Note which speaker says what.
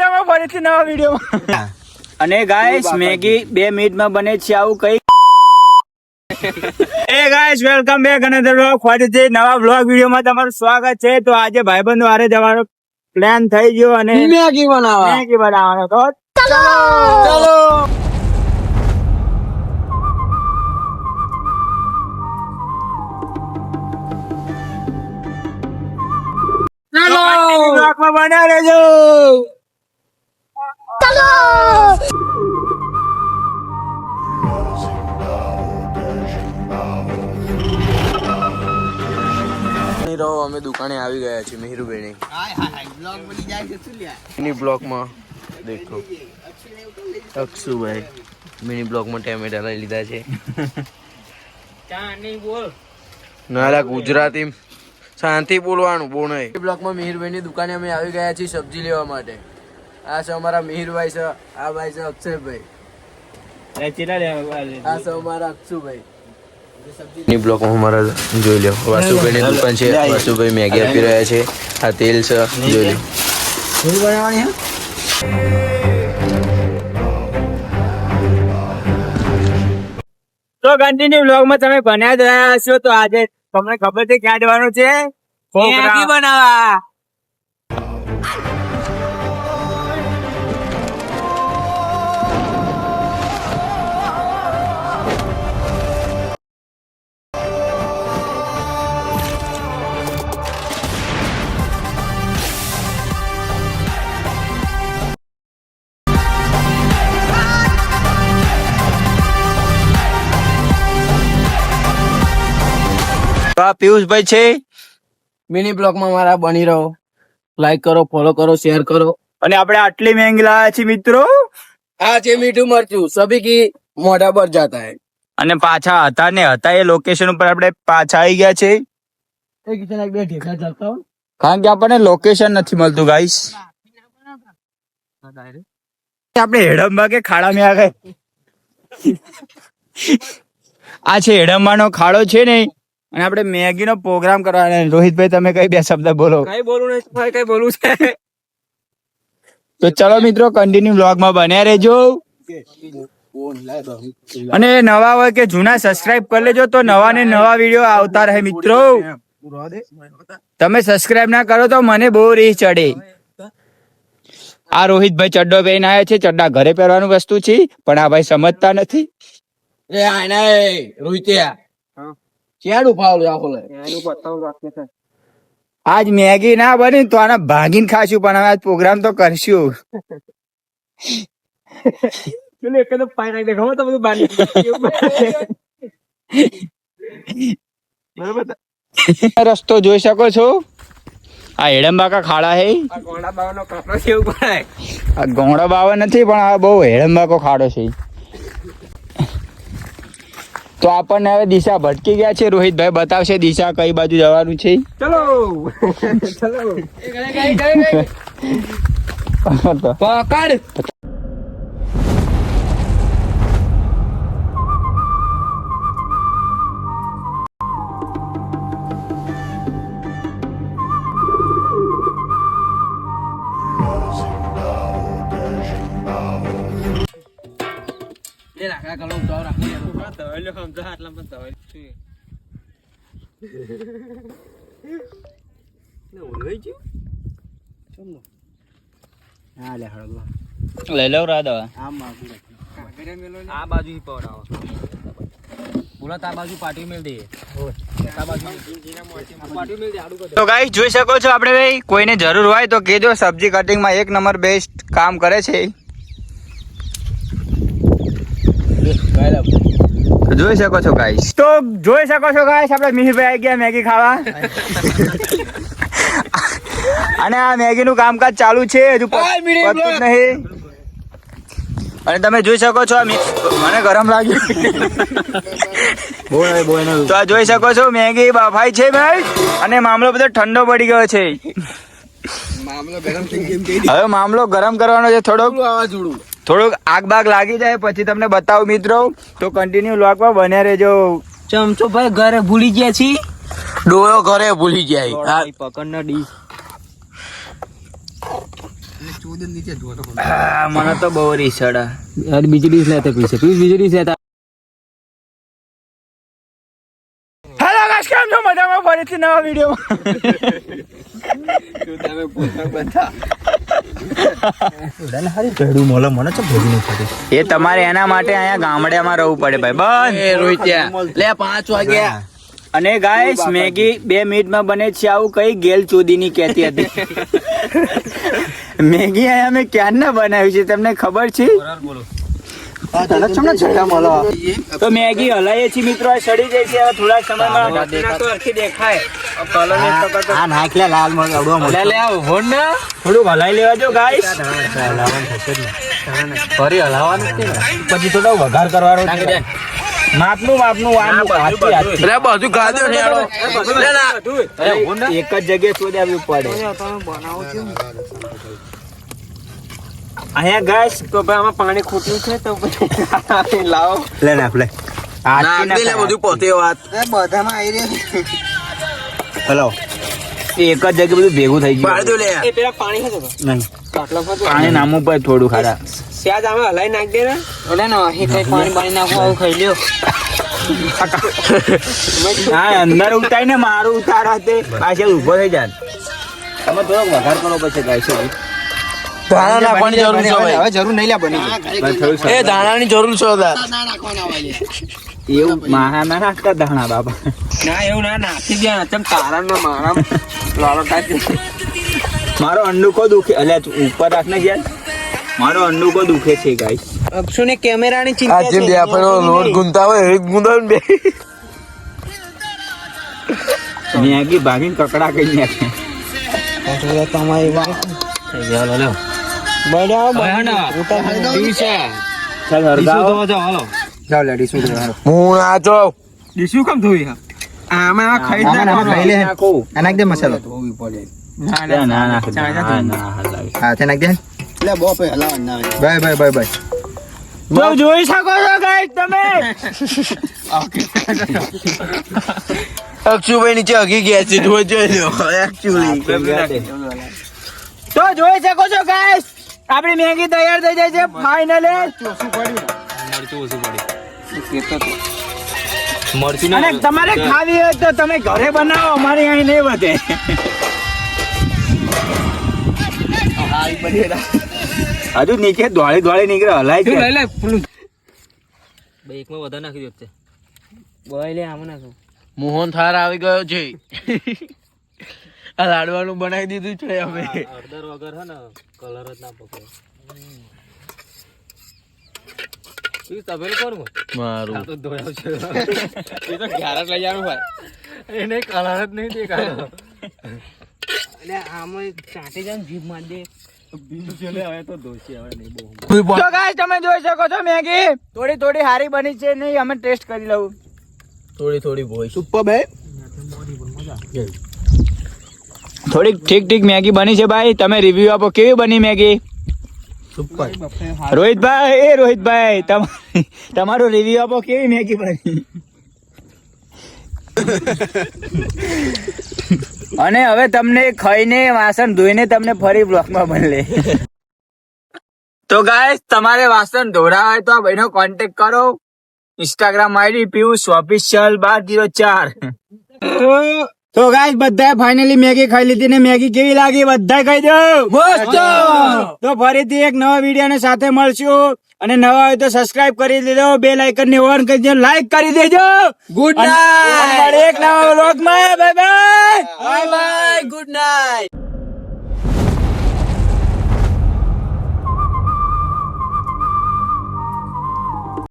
Speaker 1: તમે ફરીથી નવા વિડીયોમાં. અને ગાઈસ મેગી બે મિનિટમાં બને છે આવું કઈ. Hey guys welcome back another vlog ફરીથી નવા વ્લોગ વિડીયોમાં તમારું સ્વાગત છે. તો આજે ભાઈબંધો હારે જવાનો પ્લાન થઈ ગયો અને
Speaker 2: મેગી બનાવવા.
Speaker 1: મેગી બનાવવાનો. તો ચલો!
Speaker 2: ચલો!
Speaker 1: બન્યા રહેજો.
Speaker 2: રહો અમે દુકાને આવી ગયા છીએ મહેરુબેની મિની બ્લોકમાં દેખો. અક્ષુભાઈ મિની બ્લોકમાં ટેમેટા લઈ લીધા છે. નારા ગુજરાતી શાંતિ બોલવાનું બોલ નહીં. બ્લોકમાં મિહિરભાઈની દુકાને અમે આવી ગયા છીએ સબ્જી લેવા માટે. આ છે અમારા મિહિરભાઈ છે આ ભાઈ છે અક્ષયભાઈ. આ છે અમારા અક્ષુભાઈ. ની બ્લોકમાં અમારા જોઈ લો વાસુભાઈની દુકાન છે. વાસુભાઈ મેગી આપી રહ્યા છે. આ તેલ છે. જોઈ લો.
Speaker 1: તો કન્ટિન્યુ વ્લોગમાં તમે બન્યા જ રહ્યા હશો તો આજે તમને ખબર છે ક્યાં જવાનું છે? બનાવવા આ પિયુષભાઈ છે.
Speaker 2: મિની બ્લોગમાં મારા બની રહો. લાઈક કરો ફોલો કરો શેર કરો.
Speaker 1: અને આપણે આટલી મહેંગી લાયા છીએ મિત્રો.
Speaker 2: આ છે મીઠું મરચું સભી કી મોઢા પર જાતા હે.
Speaker 1: અને પાછા હતા ને હતા એ લોકેશન ઉપર આપણે પાછા આવી ગયા છે કારણ કે આપણને લોકેશન નથી મળતું ગાઈસ આપણે હેડમ્બા કે ખાડા આ ગਏ આ છે હેડમ્બાનો ખાડો છે ને. અને આપણે મેગી નો પ્રોગ્રામ કરવાનો રોહિતભાઈ તમે કઈ બે શબ્દ બોલો?
Speaker 2: કઈ બોલું નહીં કઈ બોલું છે?
Speaker 1: તો ચલો મિત્રો કન્ટિન્યુ વ્લોગમાં બન્યા રહેજો. અને નવા હોય કે જૂના સબસ્ક્રાઇબ કરી લેજો તો નવા ને નવા વીડિયો આવતા રહે મિત્રો. તમે સબસ્ક્રાઇબ ના કરો તો મને બહુ રીહ ચડે. આ રોહિતભાઈ ચડ્ડો પહેરીને આવ્યા છે. ચડ્ડા ઘરે પહેરવાનું વસ્તુ છે પણ આ ભાઈ સમજતા નથી.
Speaker 2: એ આના ફાવલું આખું આખો લે.
Speaker 1: આજ મેગી ના બની તો આને ભાગીને ખાશું પણ હવે આજ પ્રોગ્રામ તો કરશું. રસ્તો જોઈ શકો છો. આ હેડંબાકા ખાડા હે. આ ગોંડા બાવા નથી પણ આ બહુ હેડંબાકો ખાડો છે. તો આપણને હવે દિશા ભટકી ગયા છે. રોહિતભાઈ બતાવશે દિશા કઈ બાજુ જવાનું છે. ચલો.
Speaker 2: પકડ.
Speaker 1: લઈ રાખડા રાધા
Speaker 2: આ રાખી પડાવો બોલા તા બાજુ પાટી મેલ દે. તા બાજુ પાટી આ બાજુ આડું કર
Speaker 1: તો ગાઈસ જોઈ શકો છો આપણે ભાઈ કોઈને જરૂર હોય તો કહેજો સબ્જી કટિંગમાં એક નંબર બેસ્ટ કામ કરે છે તો જોઈ શકો છો ગાઈસ તો જોઈ શકો છો ગાઈસ આપણે મિહિરભાઈ આવી ગયા મેગી ખાવા. અને આ મેગી નું કામકાજ ચાલુ છે હજુ પ-
Speaker 2: હાય, મીડિયમ
Speaker 1: પતતું જ
Speaker 2: બ્લોક.
Speaker 1: નહીં. અને તમે જોઈ શકો છો મને ગરમ લાગ્યું. તો આ જોઈ શકો છો મેગી બફાઈ છે ભાઈ. અને મામલો બધો ઠંડો પડી ગયો છે. હવે મામલો ગરમ કરવાનો છે થોડોક.
Speaker 2: દે આવાજોડું
Speaker 1: થોડુંક આગ બાગ લાગી જાય પછી તમને બતાવું મિત્રો. તો કન્ટિન્યુ લોકમાં બન્યા રહેજો.
Speaker 3: ચમચો ભાઈ ઘરે ભૂલી ગયા છી?
Speaker 2: ડોળો ઘરે ભૂલી જાય.
Speaker 3: પકડ ના ડીશ
Speaker 1: આ, મને તો બહુ રીસડા.
Speaker 3: યાર બીજી ડીશ લેતા પીસે તું બીજી ડીશ લેતા.
Speaker 1: હેલો ગાઈસ કેમ છો? મજામાં? ફરીથી નવા વિડીયોમાં. એ તમારે એના માટે અહીંયા ગામડામાં રહેવું પડે ભાઈ.
Speaker 2: બસ રોહિત લે પાંચ વાગ્યા.
Speaker 1: અને ગાઈસ મેગી બે મિનિટમાં બને છે આવું કઈ ગેલ ચોદીની કહેતી હતી. મેગી અહીંયા અમે ક્યારના બનાવી છે તમને ખબર છે? તો મેગી હલાઈએ છીએ મિત્રો આ સડી જાય છે થોડા સમયમાં હરખી દેખાય કલર ને પકડતો
Speaker 3: આ નાખ લાલ મગ અડવા
Speaker 1: લે લે આવો ને થોડું હલાઈ લેવા જો ગાઈસ
Speaker 3: ફરી હલાવવાનું
Speaker 1: પછી થોડો વઘાર કરવાનો છે. માપનું માપનું વાનું હાથથી હાથથી.
Speaker 2: રે બધું ખાધું ને હેડો. લે ના.
Speaker 1: એક જ જગ્યાએ શોધાવવું પડે અહીંયા ગાઈસ
Speaker 3: તો ભાઈ આમાં પાણી ખૂટ્યું છે તો પછી લાવો.
Speaker 1: લે નાખ લે.
Speaker 2: લે બધું પોતે વાત.
Speaker 3: બધામાં આવી રહ્યા
Speaker 1: હલો. એક જ જગ્યાએ બધું ભેગું થઈ ગયું.
Speaker 2: લે.
Speaker 3: એ પેલા પાણી હતું
Speaker 1: પાણી નામું થોડું ખારા.
Speaker 3: સ્યાજ આમે હલાઈ નાખ દે ને. ઓલે ને અહીં કઈ પાણી પાણી નાખવું આવું ખાઈ લ્યો.
Speaker 1: હા અંદર ઉતારી ને મારું ઉતાર હાથે પાછળ ઊભો થઈ જાય તમે થોડોક વઘાર કરો પછી ગાઈસ
Speaker 2: ધાણા નાખવાની જરૂર છે ભાઈ.
Speaker 3: જરૂર નહીં લ્યા બની
Speaker 2: એ ધાણાની જરૂર છે વધારે.
Speaker 1: એવું મારા ના નાખતા ધાણા બાપા.
Speaker 3: ના એવું ના નાખી ગયા. ચમ તારા ના મારા લાલો
Speaker 1: મારો અંડુકો દુખે. અલ્યા ઉપર રાખ ને યાર મારો અંડુકો દુખે છે ગાઈસ
Speaker 3: અક્ષુ ને કેમેરાની ચિંતા
Speaker 2: બે આપણો લોટ ગુંતા હોય એક ને બે.
Speaker 1: મેગી ભાગીને કકડા કઈ નાખે
Speaker 3: તમારી વાત
Speaker 1: થઈ
Speaker 3: ગયા લે
Speaker 1: નાખો.
Speaker 3: આ નાખ દે મસાલો.
Speaker 1: ના, ના, ના, ના, ના, હલાવી.
Speaker 3: હા તે નાખ દે. લે બો પે હલાવા ના બાય બાય બાય બાય.
Speaker 1: તો જોઈ શકો છો ગાઈસ તમે.
Speaker 2: અક્ષુભાઈ નીચે હગી ગયા છે જોઈ જોઈ લો એકચ્યુઅલી
Speaker 1: તો જોઈ શકો છો ગાઈસ આપણી મેગી તૈયાર થઈ જાય છે ફાઇનલે ચોખું પડ્યું ઓછું અને તમારે ખાવી હોય તો તમે ઘરે બનાવો અમારે અહીં નહીં વધે. હજુ નીચે દોડી દોડી નીકળે હલાય છે.
Speaker 3: લે? પેલું એકમાં વધારે નાખી દો બોય લે આમાં નાખો.
Speaker 2: મોહન થાર આવી ગયો છે. આ લાડવાનું બનાવી દીધું છે અમે.
Speaker 3: અડધર વગર હે ને કલર જ ના પકડે. તબેલ કોણ
Speaker 2: મારું.
Speaker 3: તો ધોયો છે. એ તો ઘાર જ લઈ જવાનું ભાઈ એને કલર જ નહીં દેખાતો એટલે આમાં ચાટી જાય જીભ માર દે. બીજું લે હવે તો દોષી હવે નહીં બહુ
Speaker 1: તો ગાઈસ તમે જોઈ શકો છો મેગી. થોડી થોડી હારી બની છે નહીં અમે ટેસ્ટ કરી લઉં.
Speaker 2: થોડી થોડી ભોય
Speaker 1: સુપર બે થોડીક ઠીક ઠીક મેગી બની છે ભાઈ. તમે રિવ્યુ આપો કેવી બની મેગી? રોહિતભાઈ એ રોહિતભાઈ તમ- તમારો રિવ્યુ આપો કેવી મેગી બની? અને હવે તમને ખાઈને વાસણ ધોઈને તમને ફરી બ્લોકમાં મળે તો ગાઈસ તમારે વાસણ ધોડા હોય તો આ ભાઈનો કોન્ટેક કરો. ઇન્સ્ટાગ્રામ આઈડી પીયુષ ઓફિશિયલ બાર જીરો ચાર. તો ગાઈસ બધાએ ફાઇનલી મેગી ખાઈ લીધી ને મેગી કેવી લાગી? બધા ખાઈ દો. તો ફરીથી એક નવા વીડિયો ને સાથે મળશું. અને નવા હોય તો સબસ્ક્રાઇબ કરી દેજો. બે લાઇકન ને ઓન કરી દેજો. લાઈક કરી દેજો. ગુડ નાઈટ એક નવા બાય બાય ગુડ નાઈટ